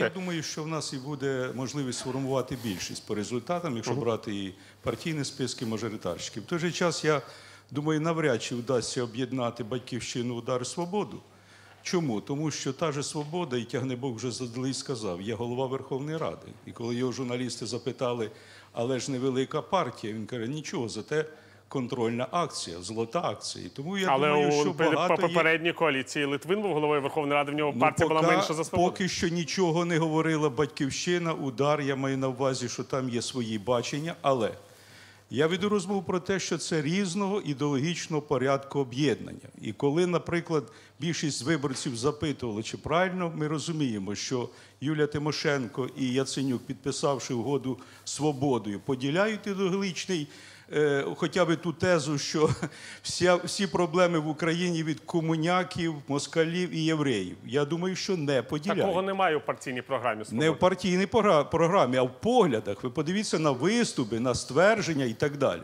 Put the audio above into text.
Я думаю, що в нас і буде можливість сформувати більшість по результатам, якщо брати і партійні списки мажоритарщиків. В той же час я думаю, навряд чи вдасться об'єднати батьківщину удар і свободу. Чому? Тому що та же свобода, і Тягнебок вже заздалегідь сказав, є голова Верховної Ради. І коли його журналісти запитали, але ж невелика партія, він каже, нічого, зате контрольна акція, золота акція. Тому я Але думаю, у що пе- багато по є... попередній коаліції Литвин був головою Верховної Ради, в нього Ну, партія була поки- менша за свободу. Поки що нічого не говорила батьківщина, удар. Я маю на увазі, що там є свої бачення. Але я веду розмову про те, що це різного ідеологічного порядку об'єднання. І коли, наприклад, більшість виборців запитували, чи правильно ми розуміємо, що Юлія Тимошенко і Яценюк, підписавши угоду свободою, поділяють ідеологічний. Е, Хоча б ту тезу, що вся, всі проблеми в Україні від комуняків, москалів і євреїв. Я думаю, що не поділяють. Такого немає у партійній програмі. Не в партійній програмі, а в поглядах. Ви подивіться на виступи, на ствердження і так далі.